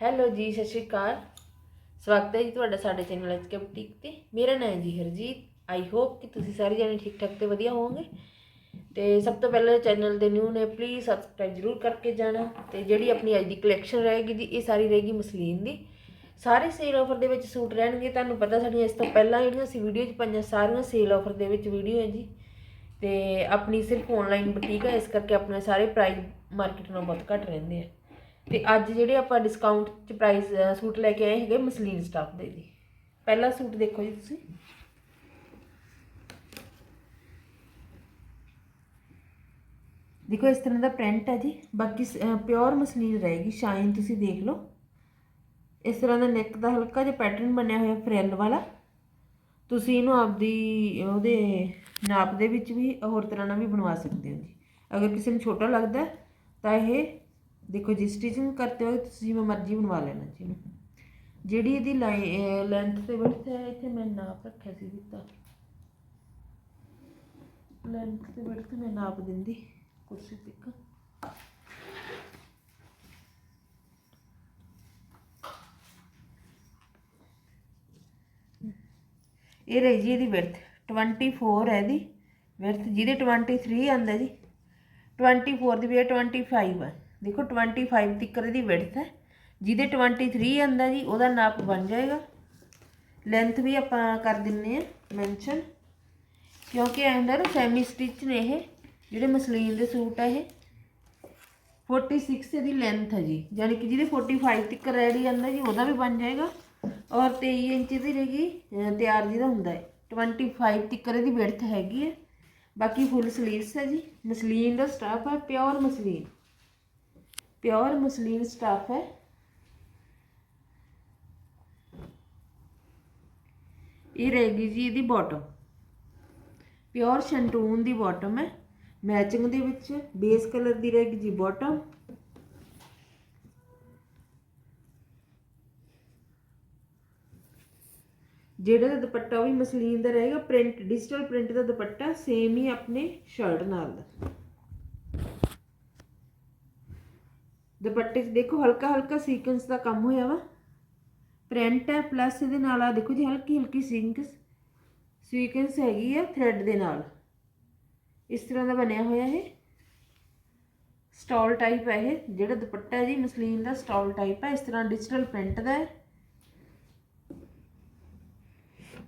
Hello ਜੀ, ਸਤਿ ਸ਼੍ਰੀ ਅਕਾਲ। ਸਵਾਗਤ ਹੈ ਜੀ ਤੁਹਾਡਾ ਸਾਡੇ ਚੈਨਲ ਐਚ ਕੇ ਬੁਟੀਕ ਤੇ। ਮੇਰਾ ਨਾਮ ਹੈ ਜੀ ਹਰਜੀਤ। ਆਈ ਹੋਪ ਕਿ ਤੁਸੀਂ ਸਾਰੇ ਜਣੇ ਠੀਕ ਠਾਕ ਤੇ ਵਧੀਆ ਹੋਵੋਗੇ। ਤੇ ਸਭ ਤੋਂ ਪਹਿਲਾਂ ਚੈਨਲ ਦੇ ਨਿਊ ਨੇ ਪਲੀਜ਼ ਸਬਸਕ੍ਰਾਈਬ ਜ਼ਰੂਰ ਕਰਕੇ ਜਾਣਾ। ਤੇ ਜਿਹੜੀ ਆਪਣੀ ਅੱਜ ਦੀ ਕਲੈਕਸ਼ਨ ਰਹੇਗੀ ਜੀ, ਇਹ ਸਾਰੀ ਰਹੇਗੀ ਮਸਲੀਨ ਦੀ। ਸਾਰੇ ਸੇਲ ਆਫਰ ਦੇ ਵਿੱਚ ਸੂਟ ਰਹਿਣਗੇ। ਤੁਹਾਨੂੰ ਪਤਾ ਸਾਡੀਆਂ ਇਸ ਤੋਂ ਪਹਿਲਾਂ ਜਿਹੜੀਆਂ ਸੀ ਵੀਡੀਓ 'ਚ ਪੰਜਾਂ ਸਾਰੀਆਂ ਸੇਲ ਆਫਰ ਦੇ ਵਿੱਚ ਵੀਡੀਓ ਹੈ ਜੀ। ਤੇ ਆਪਣੀ ਸਿਰਫ ਆਨਲਾਈਨ ਬੁਟੀਕ ਹੈ, ਇਸ ਕਰਕੇ ਆਪਣੇ ਸਾਰੇ ਪ੍ਰਾਈਸ ਮਾਰਕੀਟ ਨਾਲੋਂ ਬਹੁਤ ਘੱਟ ਰਹਿੰਦੇ ਆ। ਤੇ ਅੱਜ ਜਿਹੜੇ ਆਪਾਂ ਡਿਸਕਾਊਂਟ 'ਚ ਪ੍ਰਾਈਸ ਸੂਟ ਲੈ ਕੇ ਆਏ ਹੈਗੇ ਮਸਲੀਨ ਸਟਾਫ ਦੇ ਜੀ। ਪਹਿਲਾ ਸੂਟ ਦੇਖੋ ਜੀ ਤੁਸੀਂ। ਦੇਖੋ, ਇਸ ਤਰ੍ਹਾਂ ਦਾ ਪ੍ਰਿੰਟ ਹੈ ਜੀ। ਬਾਕੀ ਪਿਓਰ ਮਸਲੀਨ ਰਹੇਗੀ ਸ਼ਾਈਨ ਤੁਸੀਂ ਦੇਖ ਲਓ। ਇਸ ਤਰ੍ਹਾਂ ਦਾ ਨੈਕ ਦਾ ਹਲਕਾ ਜਿਹਾ ਪੈਟਰਨ ਬਣਿਆ ਹੋਇਆ ਫਰੈਲ ਵਾਲਾ। ਤੁਸੀਂ ਇਹਨੂੰ ਆਪਦੀ, ਉਹਦੇ ਨਾਪ ਦੇ ਵਿੱਚ ਵੀ ਹੋਰ ਤਰ੍ਹਾਂ ਨਾਲ ਵੀ ਬਣਵਾ ਸਕਦੇ ਹੋ ਜੀ। ਅਗਰ ਕਿਸੇ ਨੂੰ ਛੋਟਾ ਲੱਗਦਾ ਤਾਂ ਇਹ ਦੇਖੋ ਜੀ ਸਟਿਚਿੰਗ ਕਰਤੇ ਹੋਏ ਤੁਸੀਂ ਜਿਵੇਂ ਮਰਜ਼ੀ ਬਣਵਾ ਲੈਣਾ ਜੀ। ਜਿਹੜੀ ਇਹਦੀ ਲੈਂਥ ਤੇ ਵਿਡਥ ਹੈ ਇੱਥੇ ਮੈਂ ਨਾਪ ਰੱਖਿਆ ਸੀ ਦਿੱਤਾ। ਲੈਂਥ ਤੇ ਵਿਡਥ ਮੈਂ ਨਾਪ ਦਿੰਦੀ ਕੁਰਸੀ ਤੱਕ ਇਹ ਰਹੀ ਜੀ ਇਹਦੀ ਵਿਡਥ 24 ਹੈ ਇਹਦੀ। ਵਿਡਥ ਜਿਹਦੇ 23 ਆਂਦਾ ਜੀ। 24 ਦੀ ਵੀ 25 ਹੈ ਦੇਖੋ 25 ਤੱਕ ਇਹਦੀ ਵਿਡਥ ਹੈ। ਜਿਹਦੇ 23 ਆਂਦਾ ਜੀ, ਉਹਦਾ ਨਾਪ ਬਣ ਜਾਏਗਾ। ਲੈਂਥ ਵੀ ਆਪਾਂ ਕਰ ਦਿੰਨੇ ਆ ਮੈਂਸ਼ਨ ਕਿਉਂਕਿ ਇਹ ਨਾ ਸੈਮੀ ਸਟਿਚ ਨੇ ਇਹ, ਜਿਹੜੇ ਮਸਲੀਨ ਦੇ ਸੂਟ ਆ ਇਹ। 46 ਇਹਦੀ ਲੈਂਥ ਹੈ ਜੀ। ਯਾਨੀ ਕਿ ਜਿਹਦੇ 45 ਤੱਕ ਰੈਡੀ ਆਂਦਾ ਜੀ, ਉਹਦਾ ਵੀ ਬਣ ਜਾਏਗਾ। ਔਰ 23 ਇੰਚ ਦੀ ਰਹੇਗੀ, ਅਹ, ਤਿਆਰ ਜਿਹਦਾ ਹੁੰਦਾ ਹੈ। 25 ਤੱਕ ਇਹਦੀ ਵਿਡਥ ਹੈਗੀ ਹੈ। ਬਾਕੀ ਫੁੱਲ ਸਲੀਵਸ ਹੈ ਜੀ। ਮਸਲੀਨ ਦਾ ਸਟਾਫ ਹੈ pure muslin. Pure muslin stuff ਹੈ ਇਹ ਰਹੇਗੀ ਜੀ ਇਹਦੀ ਬਾਟਮ ਪਿਓਰ ਸ਼ੰਟੂਨ ਦੀ ਬਾਟਮ ਹੈ ਮੈਚਿੰਗ ਦੇ ਵਿੱਚ ਬੇਸ ਕਲਰ ਦੀ ਰਹੇਗੀ ਜੀ ਬਾਟਮ ਜਿਹੜਾ ਦਾ ਦੁਪੱਟਾ ਉਹ ਵੀ ਮਸਲੀਨ ਦਾ ਰਹੇਗਾ ਪ੍ਰਿੰਟ ਡਿਜੀਟਲ ਪ੍ਰਿੰਟ ਦਾ ਦੁਪੱਟਾ ਸੇਮ ਹੀ ਆਪਣੇ ਸ਼ਰਟ ਨਾਲ ਦਾ ਦੁਪੱਟੇ 'ਚ ਦੇਖੋ ਹਲਕਾ ਹਲਕਾ ਸੀਕੁਐਂਸ ਦਾ ਕੰਮ ਹੋਇਆ ਵਾ। ਪ੍ਰਿੰਟ ਹੈ ਪਲੱਸ ਇਹਦੇ ਨਾਲ ਆ ਦੇਖੋ ਜੀ ਹਲਕੀ ਹਲਕੀ ਸੀਕੁਐਂਸ ਸੀਕੁਐਂਸ ਹੈਗੀ ਆ ਥ੍ਰੈਡ ਦੇ ਨਾਲ। ਇਸ ਤਰ੍ਹਾਂ ਦਾ ਬਣਿਆ ਹੋਇਆ ਇਹ। ਸਟਾਲ ਟਾਈਪ ਹੈ ਇਹ, ਜਿਹੜਾ ਦੁਪੱਟਾ ਹੈ ਜੀ, ਮਸਲੀਨ ਦਾ ਸਟਾਲ ਟਾਈਪ ਹੈ। ਇਸ ਤਰ੍ਹਾਂ ਡਿਜੀਟਲ ਪ੍ਰਿੰਟ ਦਾ ਹੈ।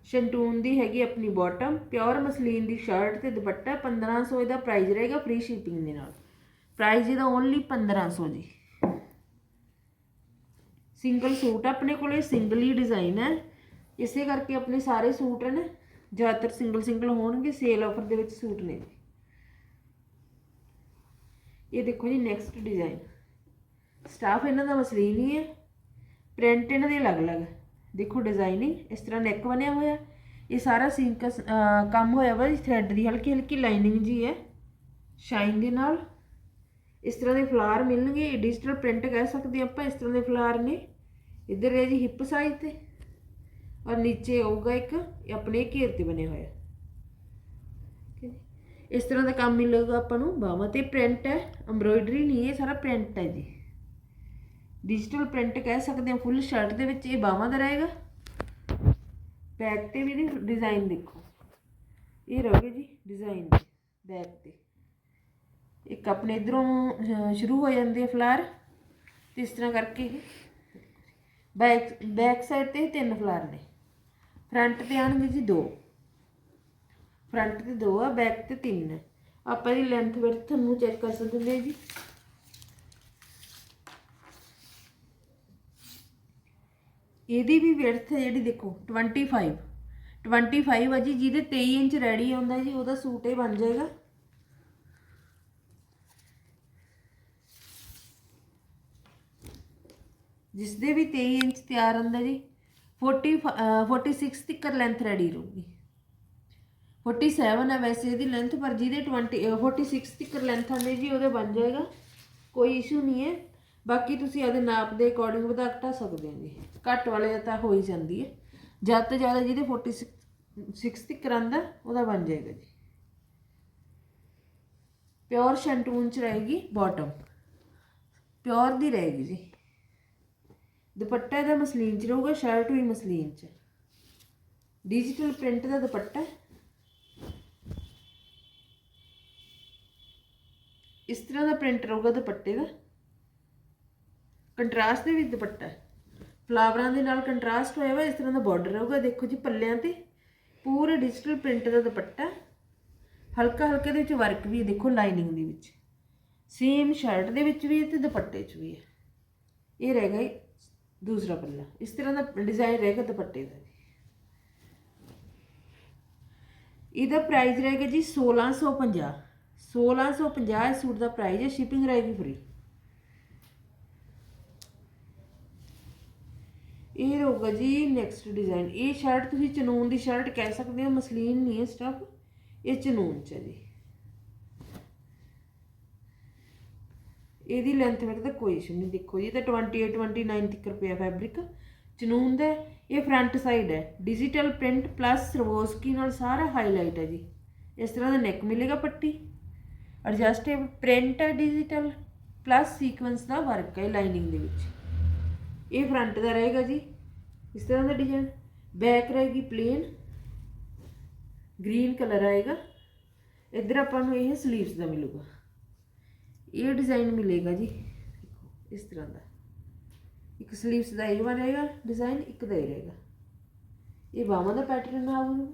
ਸ਼ੰਟੂਨ ਦੀ ਹੈਗੀ ਆਪਣੀ ਬਾਟਮ ਪਿਓਰ ਮਸਲੀਨ ਦੀ ਸ਼ਰਟ ਤੇ ਦੁਪੱਟਾ 1500 ਇਹਦਾ ਪ੍ਰਾਈਸ ਰਹੇਗਾ ਫ੍ਰੀ ਸ਼ਿਪਿੰਗ ਦੇ ਨਾਲ। ਪ੍ਰਾਈਸ ਇਹਦਾ ਓਨਲੀ 1500 ਜੀ। ਸਿੰਗਲ ਸੂਟ ਆਪਣੇ ਕੋਲੇ ਸਿੰਗਲ ਹੀ ਡਿਜ਼ਾਈਨ ਹੈ। ਇਸੇ ਕਰਕੇ ਆਪਣੇ ਸਾਰੇ ਸੂਟ ਹਨ, ਜ਼ਿਆਦਾਤਰ ਸਿੰਗਲ ਸਿੰਗਲ ਹੋਣਗੇ ਸੇਲ ਆਫਰ ਦੇ ਵਿੱਚ ਸੂਟ ਨੇ। ਇਹ ਦੇਖੋ ਜੀ ਨੈਕਸਟ ਡਿਜ਼ਾਈਨ ਸਟਾਫ ਇਹਨਾਂ ਦਾ ਮਸਲੀਨ ਹੀ ਹੈ ਪ੍ਰਿੰਟ ਇਹਨਾਂ ਦੇ ਅਲੱਗ-ਅਲੱਗ। ਦੇਖੋ ਡਿਜ਼ਾਈਨਿੰਗ ਇਸ ਤਰ੍ਹਾਂ ਨੈਕ ਬਣਿਆ ਹੋਇਆ। ਇਹ ਸਾਰਾ ਸਿੰਕਸ ਕੰਮ ਹੋਇਆ ਵਾ ਜੀ ਥ੍ਰੈਡ ਦੀ ਹਲਕੀ ਹਲਕੀ ਲਾਈਨਿੰਗ ਜੀ ਹੈ ਸ਼ਾਈਨ ਦੇ ਨਾਲ। ਇਸ ਤਰ੍ਹਾਂ ਦੇ ਫਲਾਰ ਮਿਲਣਗੇ ਡਿਜੀਟਲ ਪ੍ਰਿੰਟ ਕਹਿ ਸਕਦੇ ਆਪਾਂ, ਇਸ ਤਰ੍ਹਾਂ ਦੇ ਫਲਾਰ ਨੇ। ਇੱਧਰ ਹੈ ਜੀ ਹਿੱਪ ਸਾਈਜ਼ ਤੇ। ਔਰ ਨੀਚੇ ਆਊਗਾ ਇੱਕ ਆਪਣੇ ਘੇਰ ਤੇ ਬਣਿਆ ਹੋਇਆ। ਇਸ ਤਰ੍ਹਾਂ ਦਾ ਕੰਮ ਮਿਲੇਗਾ ਆਪਾਂ ਨੂੰ। ਬਾਹਾਂ ਤੇ ਪ੍ਰਿੰਟ ਹੈ ਐਮਬ੍ਰੋਇਡਰੀ ਨਹੀਂ, ਇਹ ਸਾਰਾ ਪ੍ਰਿੰਟ ਹੈ ਜੀ। ਡਿਜੀਟਲ ਪ੍ਰਿੰਟ ਕਹਿ ਸਕਦੇ ਹਾਂ ਫੁੱਲ ਸ਼ਰਟ ਦੇ ਵਿੱਚ ਇਹ ਬਾਹਾਂ ਦਾ ਰਹੇਗਾ। ਬੈਕ ਤੇ ਵੀ ਇਹਦੀ ਡਿਜ਼ਾਈਨ ਦੇਖੋ। ਇਹ ਰਹੋਗੇ ਜੀ ਡਿਜ਼ਾਈਨ ਬੈਕ ਤੇ। ਇੱਕ ਆਪਣੇ ਇਧਰੋਂ ਸ਼ੁਰੂ ਹੋ ਜਾਂਦੇ ਆ ਫਲਾਰ ਤੇ ਇਸ ਤਰ੍ਹਾਂ ਕਰਕੇ ਬੈਕ ਬੈਕ ਸਾਈਡ ਤੇ ਤਿੰਨ ਫਲਾਰ ਨੇ। ਫਰੰਟ ਤੇ ਆਣਗੇ ਜੀ ਦੋ। ਫਰੰਟ ਤੇ ਦੋ ਆ ਬੈਕ ਤੇ ਤਿੰਨ। ਹੈ ਆਪਾਂ ਇਹਦੀ ਲੈਂਥ ਵਿਡਥ ਤੁਹਾਨੂੰ ਚੈੱਕ ਕਰ ਸਕਦੇ ਹਾਂ ਜੀ। ਇਹਦੀ ਵੀ ਵਿਡਥ ਹੈ ਜਿਹੜੀ ਦੇਖੋ 25 25 ਆ ਜੀ, ਜਿਹਦੇ 23 ਇੰਚ ਰੈਡੀ ਆਉਂਦਾ ਜੀ, ਉਹਦਾ ਸੂਟ ਇਹ ਬਣ ਜਾਏਗਾ। ਜਿਸ ਦੇ ਵੀ 23 ਇੰਚ ਤਿਆਰ ਹੁੰਦਾ ਜੀ 40 ਅਹ 46 ਤੱਕ ਲੈਂਥ ਰੈਡੀ ਰਹੂਗੀ। 47 ਹੈ ਵੈਸੇ ਇਹਦੀ ਲੈਂਥ ਪਰ ਜਿਹਦੇ 20 ਅਹ 46 ਤੱਕ ਲੈਂਥ ਆਉਂਦੀ ਜੀ, ਉਹਦੇ ਬਣ ਜਾਏਗਾ। ਕੋਈ ਇਸ਼ੂ ਨਹੀਂ ਹੈ। ਬਾਕੀ ਤੁਸੀਂ ਆਪਦੇ ਨਾਪ ਦੇ ਅਕੋਰਡਿੰਗ ਵਧਾ ਘਟਾ ਸਕਦੇ ਹੋ ਜੀ। ਘੱਟ ਵਾਲੇ ਦਾ ਤਾਂ ਹੋ ਹੀ ਜਾਂਦੀ ਹੈ। ਜ਼ਿਆਦਾ ਤੋਂ ਜ਼ਿਆਦਾ ਜਿਹਦੇ 46 ਤੱਕ ਆਉਂਦਾ ਉਹਦਾ ਬਣ ਜਾਏਗਾ ਜੀ। ਪਿਓਰ ਸ਼ੈਂਟੂਨ ਚ ਰਹੇਗੀ ਬਾਟਮ ਪਿਓਰ ਦੀ ਰਹੇਗੀ ਜੀ। ਦੁਪੱਟਾ ਇਹਦਾ ਮਸਲੀਨ ਚ ਰਹੂਗਾ, ਸ਼ਰਟ ਵੀ ਮਸਲੀਨ ਚ। ਡਿਜੀਟਲ ਪ੍ਰਿੰਟ ਦਾ ਦੁਪੱਟਾ। ਇਸ ਤਰ੍ਹਾਂ ਦਾ ਪ੍ਰਿੰਟ ਰਹੂਗਾ ਦੁਪੱਟੇ ਦਾ। ਕੰਟਰਾਸਟ ਦੇ ਵਿੱਚ ਦੁਪੱਟਾ ਫਲਾਵਰਾਂ ਦੇ ਨਾਲ ਕੰਟਰਾਸਟ ਹੋਇਆ ਵਾ, ਇਸ ਤਰ੍ਹਾਂ ਦਾ ਬਾਰਡਰ ਰਹੂਗਾ। ਦੇਖੋ ਜੀ ਪੱਲਿਆਂ ਤੇ ਪੂਰੇ ਡਿਜੀਟਲ ਪ੍ਰਿੰਟ ਦਾ ਦੁਪੱਟਾ। ਹਲਕਾ ਹਲਕੇ ਦੇ ਵਿੱਚ ਵਰਕ ਵੀ ਦੇਖੋ ਲਾਈਨਿੰਗ ਦੇ ਵਿੱਚ। ਸੇਮ ਸ਼ਰਟ ਦੇ ਵਿੱਚ ਵੀ ਹੈ ਤੇ ਦੁਪੱਟੇ 'ਚ ਵੀ ਹੈ। ਇਹ ਰਹਿ ਗਿਆ ਦੂਸਰਾ ਪੱਲਾ। ਇਸ ਤਰ੍ਹਾਂ ਦਾ ਡਿਜ਼ਾਈਨ ਰਹੇਗਾ ਦੁਪੱਟੇ ਦਾ। ਇਹਦਾ ਪ੍ਰਾਈਸ ਰਹੇਗਾ ਜੀ 1650 1650 ਇਸ ਸੂਟ ਦਾ ਪ੍ਰਾਈਸ ਹੈ ਸ਼ਿਪਿੰਗ ਰਹੇਗੀ ਫ੍ਰੀ ਇਹ ਰਹੂਗਾ ਜੀ ਨੈਕਸਟ ਡਿਜ਼ਾਈਨ ਇਹ ਸ਼ਰਟ ਤੁਸੀਂ ਚਨੂਨ ਦੀ ਸ਼ਰਟ ਕਹਿ ਸਕਦੇ ਹੋ, ਮਸਲੀਨ ਨਹੀਂ ਹੈ ਸਟਫ ਇਹ ਚਨੂਨ ਚ ਹੈ ਜੀ। ਇਹਦੀ ਲੈਂਥ ਵਿੱਚ ਤਾਂ ਕੋਈ ਇਸ਼ੂ ਨਹੀਂ ਦੇਖੋ ਜੀ, ਇਹ ਤਾਂ 28 29 ਤੱਕ ਰੁਪਿਆ ਫੈਬਰਿਕ ਚਨੂਨ ਦਾ ਇਹ ਫਰੰਟ ਸਾਈਡ ਹੈ। ਡਿਜੀਟਲ ਪ੍ਰਿੰਟ ਪਲੱਸ ਸਰਵੋਸਕੀ ਨਾਲ ਸਾਰਾ ਹਾਈਲਾਈਟ ਹੈ ਜੀ। ਇਸ ਤਰ੍ਹਾਂ ਦਾ ਨੈਕ ਮਿਲੇਗਾ ਪੱਟੀ। ਐਡਜਸਟੇਬਲ ਪ੍ਰਿੰਟ ਹੈ ਡਿਜੀਟਲ ਪਲੱਸ ਸੀਕੁਐਂਸ ਦਾ ਵਰਕ ਹੈ ਲਾਈਨਿੰਗ ਦੇ ਵਿੱਚ। ਇਹ ਫਰੰਟ ਦਾ ਰਹੇਗਾ ਜੀ। ਇਸ ਤਰ੍ਹਾਂ ਦਾ ਡਿਜ਼ਾਈਨ ਬੈਕ ਰਹੇਗੀ ਪਲੇਨ ਗ੍ਰੀਨ ਕਲਰ ਆਏਗਾ। ਇੱਧਰ ਆਪਾਂ ਨੂੰ ਇਹ ਸਲੀਵਸ ਦਾ ਮਿਲੂਗਾ। ਇਹ ਡਿਜ਼ਾਈਨ ਮਿਲੇਗਾ ਜੀ। ਇਸ ਤਰ੍ਹਾਂ ਦਾ। ਇੱਕ ਸਲੀਵਸ ਦਾ ਇਹ ਵਾਲਾ ਰਹੇਗਾ ਡਿਜ਼ਾਈਨ ਇੱਕ ਦਾ ਹੀ ਰਹੇਗਾ। ਇਹ ਬਾਹਾਂ ਦਾ ਪੈਟਰਨ ਆਊਗਾ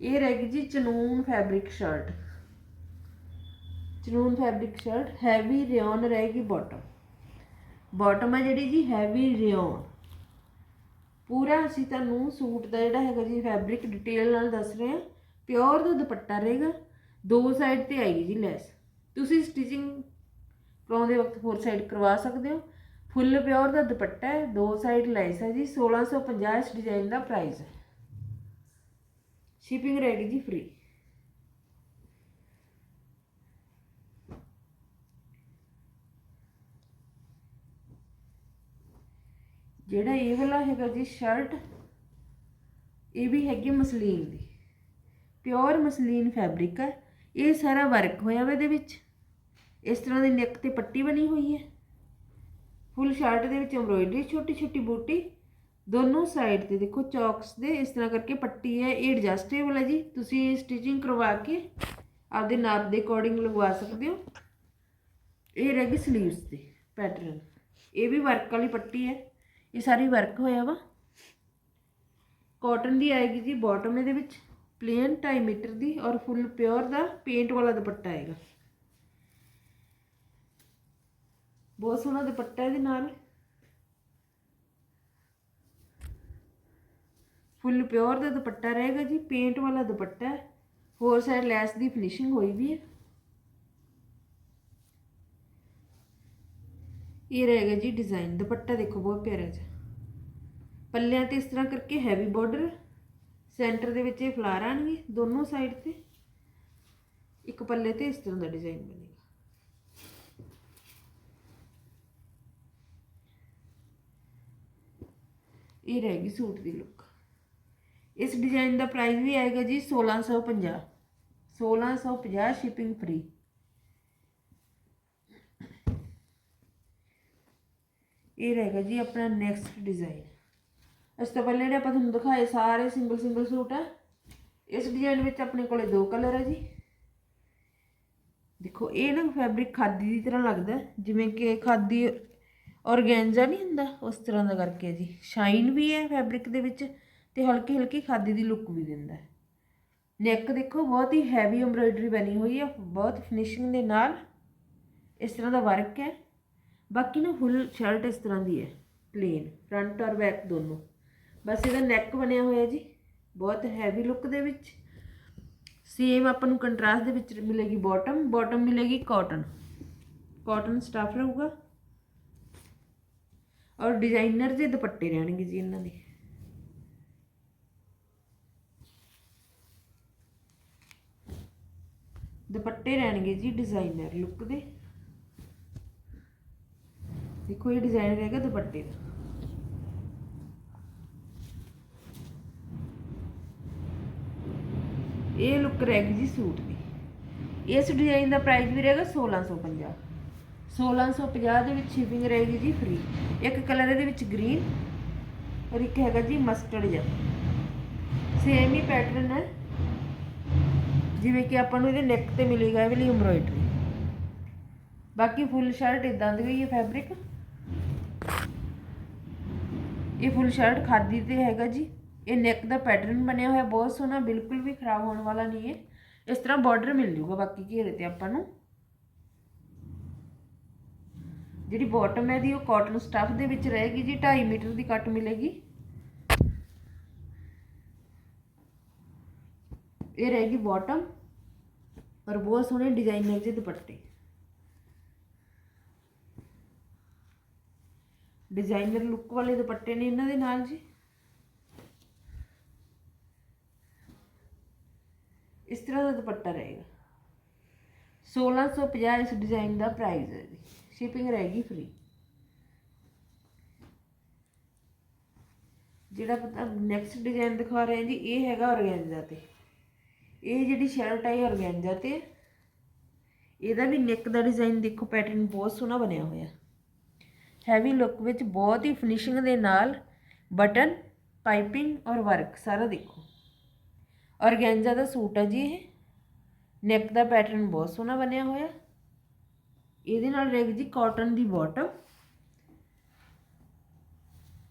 ਇਹ ਰਹੇਗੀ ਜੀ ਚਨੂਨ ਫੈਬਰਿਕ ਸ਼ਰਟ ਚਨੂਨ ਫੈਬਰਿਕ ਸ਼ਰਟ ਹੈਵੀ ਰਿਓਨ ਰਹੇਗੀ ਬਾਟਮ ਬਾਟਮ ਹੈ ਜਿਹੜੀ ਜੀ ਹੈਵੀ ਰਿਓਨ ਪੂਰਾ ਅਸੀਂ ਤੁਹਾਨੂੰ ਸੂਟ ਦਾ ਜਿਹੜਾ ਹੈਗਾ ਜੀ ਫੈਬਰਿਕ ਡਿਟੇਲ ਨਾਲ ਦੱਸ ਰਹੇ ਹਾਂ। ਪਿਓਰ ਦਾ ਦੁਪੱਟਾ ਰਹੇਗਾ। ਦੋ ਸਾਈਡ ਤੇ ਆਏਗੀ ਜੀ ਲੈਸ। ਤੁਸੀਂ ਸਟਿਚਿੰਗ ਕਰਾਉਂਦੇ ਵਕਤ ਫੋਰ ਸਾਈਡ ਕਰਵਾ ਸਕਦੇ ਹੋ। ਫੁੱਲ ਪਿਓਰ ਦਾ ਦੁਪੱਟਾ ਹੈ, ਦੋ ਸਾਈਡ ਲੈਸ ਹੈ ਜੀ 1650 ਇਸ ਡਿਜ਼ਾਈਨ ਦਾ ਪ੍ਰਾਈਸ ਹੈ। ਸ਼ਿਪਿੰਗ ਰਹੇਗੀ ਜੀ ਫ੍ਰੀ ਜਿਹੜਾ ਇਹ ਵਾਲਾ ਹੈਗਾ ਜੀ ਸ਼ਰਟ ਇਹ ਵੀ ਹੈਗੀ ਮਸਲੀਨ ਦੀ। ਪਿਓਰ ਮਸਲੀਨ ਫੈਬਰਿਕ ਹੈ। ਇਹ ਸਾਰਾ ਵਰਕ ਹੋਇਆ ਵਾ ਇਹਦੇ ਵਿੱਚ। ਇਸ ਤਰ੍ਹਾਂ ਦੀ ਨੈਕ ਤੇ ਪੱਟੀ ਬਣੀ ਹੋਈ ਹੈ। ਫੁੱਲ ਸ਼ਰਟ ਦੇ ਵਿੱਚ ਐਮਬ੍ਰੋਇਡਰੀ ਛੋਟੀ ਛੋਟੀ ਬੂਟੀ, ਦੋਨੋਂ ਸਾਈਡ ਤੇ ਦੇਖੋ ਚੌਕਸ ਦੇ, ਇਸ ਤਰ੍ਹਾਂ ਕਰਕੇ ਪੱਟੀ ਹੈ। ਇਹ ਐਡਜਸਟੇਬਲ ਹੈ ਜੀ। ਤੁਸੀਂ ਸਟਿਚਿੰਗ ਕਰਵਾ ਕੇ ਆਪਦੇ ਨਾਪ ਦੇ ਅਕੋਰਡਿੰਗ ਲਗਵਾ ਸਕਦੇ ਹੋ। ਇਹ ਰਹਿ ਗਈ ਸਲੀਵਸ ਤੇ ਪੈਟਰਨ ਇਹ ਵੀ ਵਰਕ ਵਾਲੀ ਪੱਟੀ ਹੈ। ਇਹ ਸਾਰੀ ਵਰਕ ਹੋਇਆ ਵਾ। ਕਾਟਨ ਦੀ ਆਏਗੀ ਜੀ ਬਾਟਮ ਇਹਦੇ ਵਿੱਚ। ਪਲੇਨ 2.5 ਮੀਟਰ ਦੀ ਔਰ ਫੁੱਲ ਪਿਓਰ ਦਾ ਪੇਂਟ ਵਾਲਾ ਦੁਪੱਟਾ ਆਏਗਾ। ਬਹੁਤ ਸੋਹਣਾ ਦੁਪੱਟਾ ਇਹਦੇ ਨਾਲ ਫੁੱਲ ਪਿਓਰ ਦਾ ਦੁਪੱਟਾ ਰਹੇਗਾ ਜੀ ਪੇਂਟ ਵਾਲਾ ਦੁਪੱਟਾ ਹੈ। ਹੋਰ ਸਾਈਡ ਲੈਸ ਦੀ ਫਿਨਿਸ਼ਿੰਗ ਹੋਈ ਵੀ ਹੈ। ਇਹ ਰਹੇਗਾ ਜੀ ਡਿਜ਼ਾਈਨ ਦੁਪੱਟਾ ਦੇਖੋ ਬਹੁਤ ਪਿਆਰਾ ਜਿਹਾ। ਪੱਲਿਆਂ ਤੇ ਇਸ ਤਰ੍ਹਾਂ ਕਰਕੇ ਹੈਵੀ ਬਾਰਡਰ ਸੈਂਟਰ ਦੇ ਵਿੱਚ ਇਹ ਫਲਾਰ ਆਣਗੇ ਦੋਨੋਂ ਸਾਈਡ ਤੇ। ਇੱਕ ਪੱਲੇ ਤੇ ਇਸ ਤਰ੍ਹਾਂ ਦਾ ਡਿਜ਼ਾਈਨ ਬਣੇਗਾ। ਇਹ ਰਹੇਗੀ ਸੂਟ ਦੀ ਲੁੱਕ ਇਸ ਡਿਜ਼ਾਈਨ ਦਾ ਪ੍ਰਾਈਸ ਵੀ ਆਏਗਾ ਜੀ 1650 1650 ਸ਼ਿਪਿੰਗ ਫ੍ਰੀ ਇਹ ਰਹੇਗਾ ਜੀ ਆਪਣਾ ਨੈਕਸਟ ਡਿਜ਼ਾਈਨ ਇਸ ਤੋਂ ਪਹਿਲੇ ਜਿਹੜੇ ਆਪਾਂ ਤੁਹਾਨੂੰ ਦਿਖਾਏ ਸਾਰੇ ਸਿੰਗਲ ਸਿੰਗਲ ਸੂਟ ਆ, ਇਸ ਡਿਜ਼ਾਈਨ ਵਿੱਚ ਆਪਣੇ ਕੋਲੇ ਦੋ ਕਲਰ ਹੈ ਜੀ। ਦੇਖੋ, ਇਹ ਨਾ ਫੈਬਰਿਕ ਖਾਦੀ ਦੀ ਤਰ੍ਹਾਂ ਲੱਗਦਾ, ਜਿਵੇਂ ਕਿ ਖਾਦੀ ਔਰਗੈਂਜ਼ਾ ਨਹੀਂ ਹੁੰਦਾ ਉਸ ਤਰ੍ਹਾਂ ਦਾ ਕਰਕੇ ਜੀ। ਸ਼ਾਈਨ ਵੀ ਹੈ ਫੈਬਰਿਕ ਦੇ ਵਿੱਚ ਤੇ ਹਲਕੀ ਹਲਕੀ ਖਾਦੀ ਦੀ ਲੁੱਕ ਵੀ ਦਿੰਦਾ ਹੈ। ਨੈਕ ਦੇਖੋ, ਬਹੁਤ ਹੀ ਹੈਵੀ ਐਮਬ੍ਰਾਇਡਰੀ ਬਣੀ ਹੋਈ ਹੈ, ਬਹੁਤ ਫਿਨਿਸ਼ਿੰਗ ਦੇ ਨਾਲ ਇਸ ਤਰ੍ਹਾਂ ਦਾ ਵਰਕ ਹੈ। ਬਾਕੀ ਨਾ ਫੁੱਲ ਸ਼ਰਟ ਇਸ ਤਰ੍ਹਾਂ ਦੀ ਹੈ ਪਲੇਨ ਫਰੰਟ ਔਰ ਬੈਕ ਦੋਨੋਂ। ਬਸ ਇਹਦਾ ਨੈਕ ਬਣਿਆ ਹੋਇਆ ਜੀ, ਬਹੁਤ ਹੈਵੀ ਲੁੱਕ ਦੇ ਵਿੱਚ। ਸੇਮ ਆਪਾਂ ਨੂੰ ਕੰਟਰਾਸਟ ਦੇ ਵਿੱਚ ਮਿਲੇਗੀ ਬਾਟਮ ਬਾਟਮ ਮਿਲੇਗੀ ਕਾਟਨ ਕਾਟਨ ਸਟਫ ਰਹੂਗਾ। ਔਰ ਡਿਜ਼ਾਈਨਰ ਦੇ ਦੁਪੱਟੇ ਰਹਿਣਗੇ ਜੀ ਇਹਨਾਂ ਦੇ। ਦੁਪੱਟੇ ਰਹਿਣਗੇ ਜੀ ਡਿਜ਼ਾਈਨਰ ਲੁੱਕ ਦੇ। ਦੇਖੋ ਇਹ ਡਿਜ਼ਾਈਨ ਰਹੇਗਾ ਦੁਪੱਟੇ ਦਾ। ਇਹ ਲੁੱਕ ਰਹੇਗੀ ਜੀ ਸੂਟ ਦੀ। ਇਸ ਡਿਜ਼ਾਈਨ ਦਾ ਪ੍ਰਾਈਸ ਵੀ ਰਹੇਗਾ 1650 1650 ਦੇ ਵਿੱਚ ਸ਼ਿਪਿੰਗ ਰਹੇਗੀ ਜੀ ਫ੍ਰੀ ਇੱਕ ਕਲਰ ਇਹਦੇ ਵਿੱਚ ਗ੍ਰੀਨ ਔਰ ਇੱਕ ਹੈਗਾ ਜੀ ਮਸਟਰਡ ਜਿਹਾ। ਸੇਮ ਹੀ ਪੈਟਰਨ ਹੈ। ਜਿਵੇਂ ਕਿ ਆਪਾਂ ਨੂੰ ਇਹਦੇ ਨੈਕ ਤੇ ਮਿਲੇਗਾ, ਇਹ ਵਾਲੀ ਐਮਬ੍ਰੋਇਡਰੀ ਬਾਕੀ ਫੁੱਲ ਸ਼ਰਟ ਇਦਾਂ ਦੀ ਹੋਈ ਹੈ ਫੈਬਰਿਕ ਇਹ ਫੁੱਲ ਸ਼ਰਟ ਖਾਦੀ ਤੇ ਹੈਗਾ ਜੀ। ਇਹ ਨੈਕ ਦਾ ਪੈਟਰਨ ਬਣਿਆ ਹੋਇਆ, ਬਹੁਤ ਸੋਹਣਾ, ਬਿਲਕੁਲ ਵੀ ਖਰਾਬ ਹੋਣ ਵਾਲਾ ਨਹੀਂ ਹੈ। ਇਸ ਤਰ੍ਹਾਂ ਬਾਰਡਰ ਮਿਲ ਜੂਗਾ ਬਾਕੀ ਘੇਰੇ ਤੇ ਆਪਾਂ ਨੂੰ। ਜਿਹੜੀ ਬਾਟਮ ਹੈ ਦੀ ਉਹ ਕਾਟਨ ਸਟਫ ਦੇ ਵਿੱਚ ਰਹੇਗੀ ਜੀ 2.5 ਮੀਟਰ ਦੀ ਕੱਟ ਮਿਲੇਗੀ। ਇਹ ਰਹੇਗੀ ਬਾਟਮ ਔਰ ਬਹੁਤ ਸੋਹਣੇ ਡਿਜ਼ਾਈਨਰ ਦੇ ਦੁਪੱਟੇ। ਡਿਜ਼ਾਈਨਰ ਲੁੱਕ ਵਾਲੇ ਦੁਪੱਟੇ ਨੇ ਇਹਨਾਂ ਦੇ ਨਾਲ ਜੀ। ਇਸ ਤਰ੍ਹਾਂ ਦਾ ਦੁਪੱਟਾ ਰਹੇਗਾ। 1650 ਇਸ ਡਿਜ਼ਾਈਨ ਦਾ ਪ੍ਰਾਈਸ ਹੈ ਜੀ। ਸ਼ਿਪਿੰਗ ਰਹੇਗੀ ਫ੍ਰੀ ਜਿਹੜਾ ਪਤਾ ਨੈਕਸਟ ਡਿਜ਼ਾਈਨ ਦਿਖਾ ਰਹੇ ਹਾਂ ਜੀ, ਇਹ ਹੈਗਾ ਔਰਗੈਂਜਾ ਤੇ। ਇਹ ਜਿਹੜੀ ਸ਼ਰਟ ਹੈ ਇਹ ਔਰਗੈਂਜਾ ਤੇ ਇਹਦਾ ਵੀ ਨੈਕ ਦਾ ਡਿਜ਼ਾਈਨ ਦੇਖੋ ਪੈਟਰਨ ਬਹੁਤ ਸੋਹਣਾ ਬਣਿਆ ਹੋਇਆ। ਹੈਵੀ ਲੁੱਕ ਵਿੱਚ ਬਹੁਤ ਹੀ ਫਿਨਿਸ਼ਿੰਗ ਦੇ ਨਾਲ ਬਟਨ ਪਾਈਪਿੰਗ ਔਰ ਵਰਕ ਸਾਰਾ ਦੇਖੋ। ਔਰਗੈਂਜਾ ਦਾ ਸੂਟ ਹੈ ਜੀ ਇਹ। ਨੈਕ ਦਾ ਪੈਟਰਨ ਬਹੁਤ ਸੋਹਣਾ ਬਣਿਆ ਹੋਇਆ। ਇਹਦੇ ਨਾਲ ਰਹੇਗੀ ਜੀ ਕਾਟਨ ਦੀ ਬਾਟਮ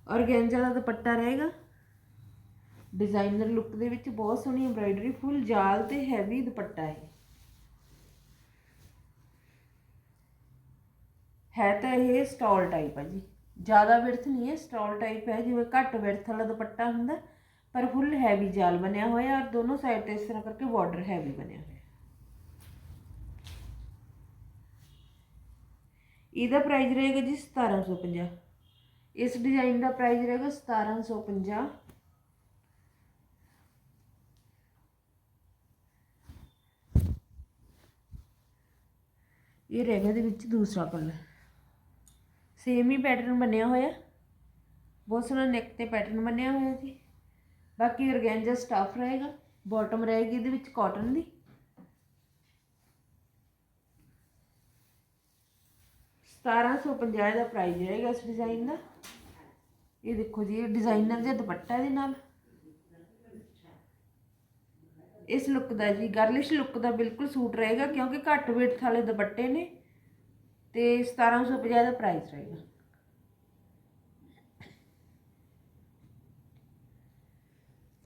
ਔਰਗੈਂਜਾ ਦਾ ਦੁਪੱਟਾ ਰਹੇਗਾ। ਡਿਜ਼ਾਈਨਰ ਲੁੱਕ ਦੇ ਵਿੱਚ ਬਹੁਤ ਸੋਹਣੀ ਐਮਬ੍ਰਾਇਡਰੀ ਫੁੱਲ, ਜਾਲ ਤੇ ਹੈਵੀ ਦੁਪੱਟਾ ਹੈ। ਹੈ ਤਾਂ ਇਹ ਸਟਾਲ ਟਾਈਪ ਹੈ ਜੀ। ਜ਼ਿਆਦਾ ਵਿਰਥ ਨਹੀਂ ਹੈ ਸਟਾਲ ਟਾਈਪ ਹੈ, ਜਿਵੇਂ ਘੱਟ ਵਿਰਥ ਵਾਲਾ ਦੁਪੱਟਾ ਹੁੰਦਾ, ਪਰ ਫੁੱਲ ਹੈਵੀ ਜਾਲ ਬਣਿਆ ਹੋਇਆ ਔਰ ਦੋਨੋਂ ਸਾਈਡ ਤੇ ਇਸ ਤਰ੍ਹਾਂ ਕਰਕੇ ਬਾਰਡਰ ਹੈਵੀ ਬਣਿਆ ਹੋਇਆ। ਇਹਦਾ ਪ੍ਰਾਈਸ ਰਹੇਗਾ ਜੀ 1750 ਇਸ ਡਿਜ਼ਾਈਨ ਦਾ ਪ੍ਰਾਈਸ ਰਹੇਗਾ 1750 ਇਹ ਰਹੇਗਾ ਦੇ ਵਿੱਚ ਦੂਸਰਾ ਕਲਰ ਸੇਮ ਹੀ ਪੈਟਰਨ ਬਣਿਆ ਹੋਇਆ। ਬਹੁਤ ਸੋਹਣਾ ਨੈਕ ਤੇ ਪੈਟਰਨ ਬਣਿਆ ਹੋਇਆ ਜੀ। ਬਾਕੀ ਔਰਗੈਂਜਾ ਸਟਾਫ ਰਹੇਗਾ। ਬਾਟਮ ਰਹੇਗੀ ਇਹਦੇ ਵਿੱਚ ਕਾਟਨ ਦੀ। ਸਤਾਰਾਂ ਸੌ ਪੰਜਾਹ ਦਾ ਪ੍ਰਾਈਸ ਰਹੇਗਾ ਇਸ ਡਿਜ਼ਾਈਨ ਦਾ। ਇਹ ਦੇਖੋ ਜੀ, ਇਹ ਡਿਜ਼ਾਈਨਰ ਜਿਹਾ ਦੁਪੱਟਾ ਦੇ ਨਾਲ। ਇਸ ਲੁੱਕ ਦਾ ਜੀ ਗਰਲਿਸ਼ ਲੁੱਕ ਦਾ ਬਿਲਕੁਲ ਸੂਟ ਰਹੇਗਾ ਕਿਉਂਕਿ ਘੱਟ ਵੇਟ ਵਾਲੇ ਦੁਪੱਟੇ ਨੇ ਤੇ 1750 ਦਾ ਪ੍ਰਾਈਸ ਰਹੇਗਾ।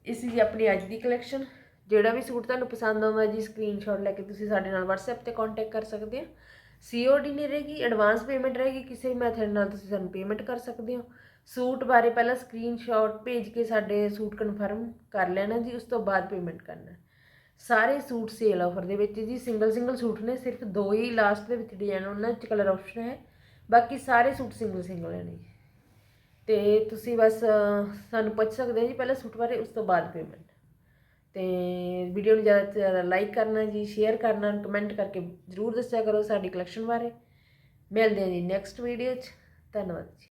ਇਸ ਜੀ ਆਪਣੀ ਅੱਜ ਦੀ ਕਲੈਕਸ਼ਨ ਜਿਹੜਾ ਵੀ ਸੂਟ ਤੁਹਾਨੂੰ ਪਸੰਦ ਆਉਂਦਾ ਜੀ ਸਕਰੀਨਸ਼ਾਟ ਲੈ ਕੇ ਤੁਸੀਂ ਸਾਡੇ ਨਾਲ WhatsApp ਤੇ ਕੰਟੈਕਟ ਕਰ ਸਕਦੇ ਹੋ ਸੀਓਡੀ ਨਹੀਂ ਰਹੇਗੀ ਐਡਵਾਂਸ ਪੇਮੈਂਟ ਰਹੇਗੀ, ਕਿਸੇ ਵੀ ਮੈਥਡ ਨਾਲ ਤੁਸੀਂ ਸਾਨੂੰ ਪੇਮੈਂਟ ਕਰ ਸਕਦੇ ਹੋ। ਸੂਟ ਬਾਰੇ ਪਹਿਲਾਂ ਸਕਰੀਨਸ਼ਾਟ ਭੇਜ ਕੇ ਸਾਡੇ ਸੂਟ ਕਨਫਰਮ ਕਰ ਲੈਣਾ ਜੀ, ਉਸ ਤੋਂ ਬਾਅਦ ਪੇਮੈਂਟ ਕਰਨਾ। ਸਾਰੇ ਸੂਟ ਸੇਲ ਆਫਰ ਦੇ ਵਿੱਚ ਜੀ ਸਿੰਗਲ ਸਿੰਗਲ ਸੂਟ ਨੇ, ਸਿਰਫ ਦੋ ਹੀ ਲਾਸਟ ਦੇ ਵਿੱਚ ਡਿਜ਼ਾਈਨ ਉਹਨਾਂ ਵਿੱਚ ਕਲਰ ਆਪਸ਼ਨ ਹੈ, ਬਾਕੀ ਸਾਰੇ ਸੂਟ ਸਿੰਗਲ ਸਿੰਗਲ ਨੇ ਜੀ। ਤੇ ਤੁਸੀਂ ਬਸ ਸਾਨੂੰ ਪੁੱਛ ਸਕਦੇ ਜੀ ਪਹਿਲਾਂ ਸੂਟ ਬਾਰੇ, ਉਸ ਤੋਂ ਬਾਅਦ ਪੇਮੈਂਟ ਤੇ ਵੀਡੀਓ ਨੂੰ ਜ਼ਿਆਦਾ ਤੋਂ ਜ਼ਿਆਦਾ ਲਾਈਕ ਕਰਨਾ ਜੀ ਸ਼ੇਅਰ ਕਰਨਾ ਕਮੈਂਟ ਕਰਕੇ ਜ਼ਰੂਰ ਦੱਸਿਆ ਕਰੋ ਸਾਡੀ ਕਲੈਕਸ਼ਨ ਬਾਰੇ। ਮਿਲਦੇ ਹਾਂ ਜੀ ਨੈਕਸਟ ਵੀਡੀਓ 'ਚ। ਧੰਨਵਾਦ ਜੀ।